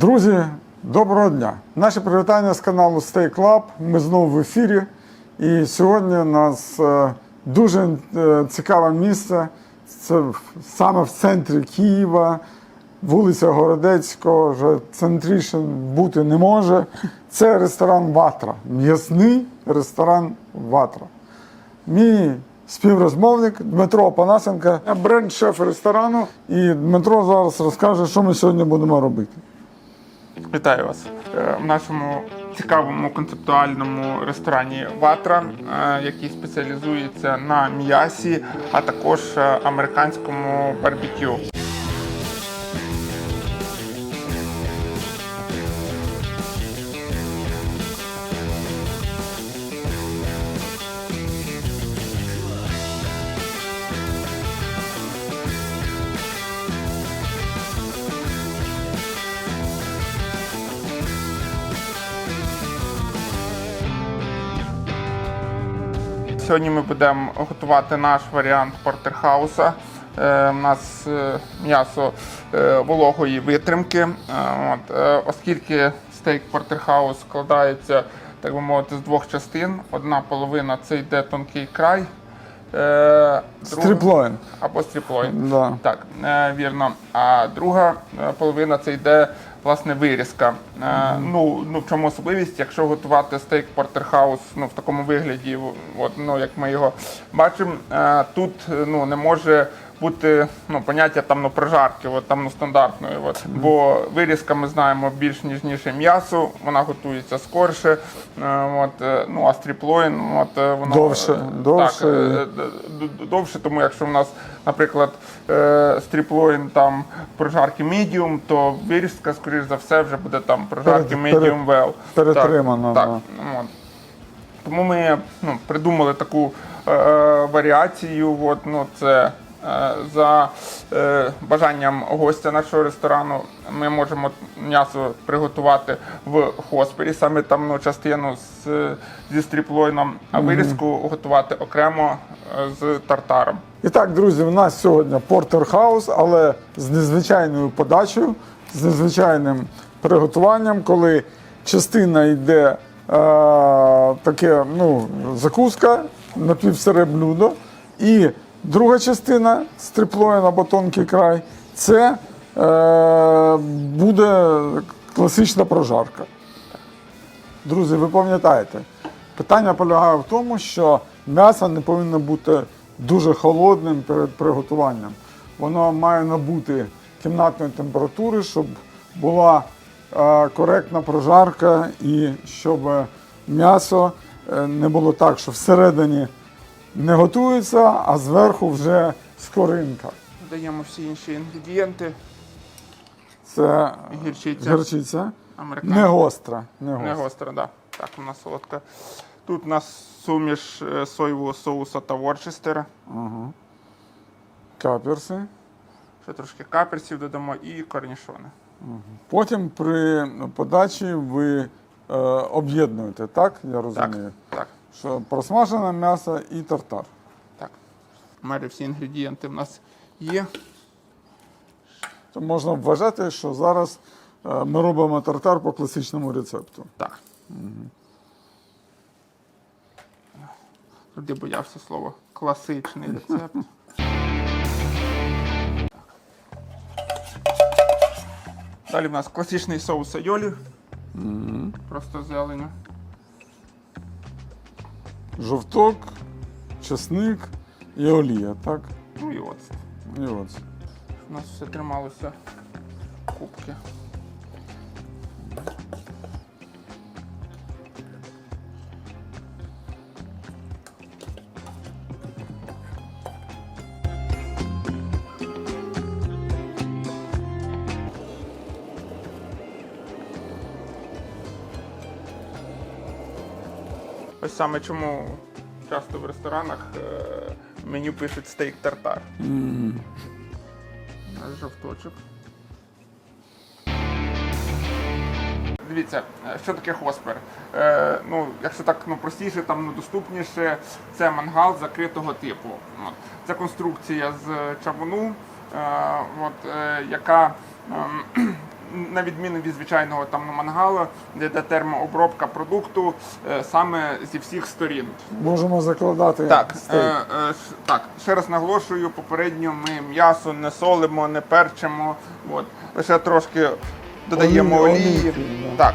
Друзі, доброго дня! Наші привітання з каналу Stay Club. Ми знову в ефірі. І сьогодні у нас е, дуже е, цікаве місце. Це саме в центрі Києва, вулиця Городецького, вже центріше бути не може. Це ресторан Ватра. М'ясний ресторан Ватра. Мій співрозмовник Дмитро Панасенко, бренд-шеф ресторану. І Дмитро зараз розкаже, що ми сьогодні будемо робити. Вітаю вас Е, в нашому цікавому концептуальному ресторані Ватра, е, який спеціалізується на м'ясі, а також е, американському барбекю. Сьогодні ми будемо готувати наш варіант портерхауса. Е, У нас е, м'ясо е, вологої витримки. Е, От, е, оскільки стейк портерхаус складається, так би мовити, з двох частин. Одна половина це йде тонкий край. Е, Стріплоін. або стріплоін. Да. Так, е, вірно. А друга е, половина це йде власне вирізка. Е, ну, ну, в чому особливість, якщо готувати стейк портерхаус ну, в такому вигляді, от, ну, як ми його бачимо, е, тут е, ну, не може бути ну, поняття там, ну, прожарки, от, там, ну, стандартної. От. Бо вирізка ми знаємо більш ніжніше м'ясо, вона готується скорше. От, е, ну, а стріплоін, от, е, воно Довше, е, довше. Так, довше, тому якщо в нас, наприклад, стріплоін там прожарки medium, то вирізка, скоріш за все, вже буде там прожарки medium well. перетримано, Так, так, от. Тому ми ну, придумали таку е, варіацію. От, ну, це за е, бажанням гостя нашого ресторану ми можемо м'ясо приготувати в хоспері, саме там ну, частину з, зі стріплойном, а вирізку готувати окремо е, з тартаром. І так, друзі, у нас сьогодні портерхаус, але з незвичайною подачею, з незвичайним приготуванням, коли частина йде е, таке, ну, закуска, напівсире блюдо, і друга частина стриплоїн або тонкий край це е, буде класична прожарка. Друзі, ви пам'ятаєте, питання полягає в тому, що м'ясо не повинно бути дуже холодним перед приготуванням. Воно має набути кімнатної температури, щоб була е, коректна прожарка і щоб м'ясо е, не було так, що всередині не готується, а зверху вже скоринка. Додаємо всі інші інгредієнти. Це Гірчиця. гірчиця. Не гостра. Не Не гостра. гостра, да. Так, вона солодка. Тут у нас суміш е, соєвого соуса та ворчестера. Каперси. Ще трошки каперсів додамо і корнішони. Потім при подачі ви е, об'єднуєте, так? Я розумію. так, Що просмажене м'ясо і тартар. так. Майже всі інгредієнти в нас є. То можна вважати, що зараз е, ми робимо тартар по класичному рецепту. Так. Туди боявся слово класичний рецепт. Далі в нас класичний соус айолі. Просто зелень. Жовток, чесник і олія, так? Ну і оцет. І от. У нас все трималося кубки. Ось саме чому часто в ресторанах е, меню пишуть стейк тартар. Наш жовточок. Дивіться, е, що таке хоспер? Е, ну, якщо так ну, простіше, там ну, доступніше, це мангал закритого типу. От. Це конструкція з чавуну, е, от, е, яка ем, на відміну від звичайного там мангалу, де йде термообробка продукту е, саме зі всіх сторін. Можемо закладати Так, е, стейк. е, ш- так, ще раз наголошую, попередньо ми м'ясо не солимо, не перчимо. От, лише трошки додаємо Олії- олії. олійки, да. Так.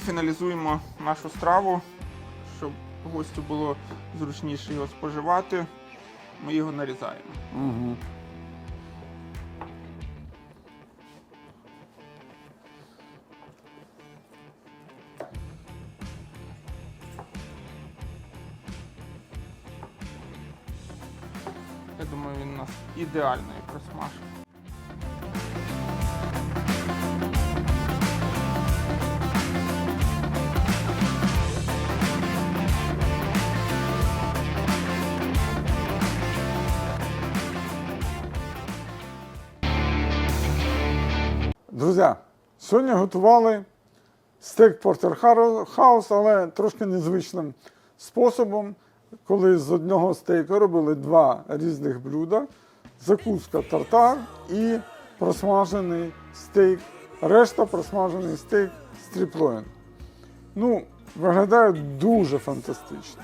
І фіналізуємо нашу страву, щоб гостю було зручніше його споживати. Ми його нарізаємо. Угу. Я думаю, він у нас ідеально і просмажив. Друзі, сьогодні готували стейк портерхаус, але трошки незвичним способом, коли з одного стейку робили два різних блюда: закуска тартар і просмажений стейк. Решта просмажений стейк стріплоїн. Ну, виглядає дуже фантастично.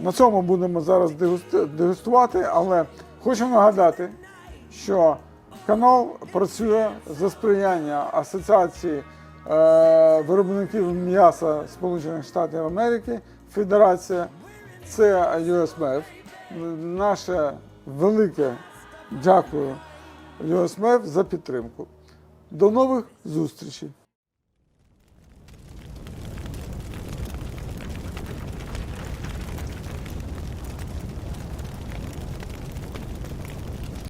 На цьому будемо зараз дегустувати, але хочу нагадати, що канал працює за сприяння Асоціації е, виробників м'яса Сполучених Штатів Америки, Федерація, це USMF. Наше велике дякую USMF за підтримку. До нових зустрічей!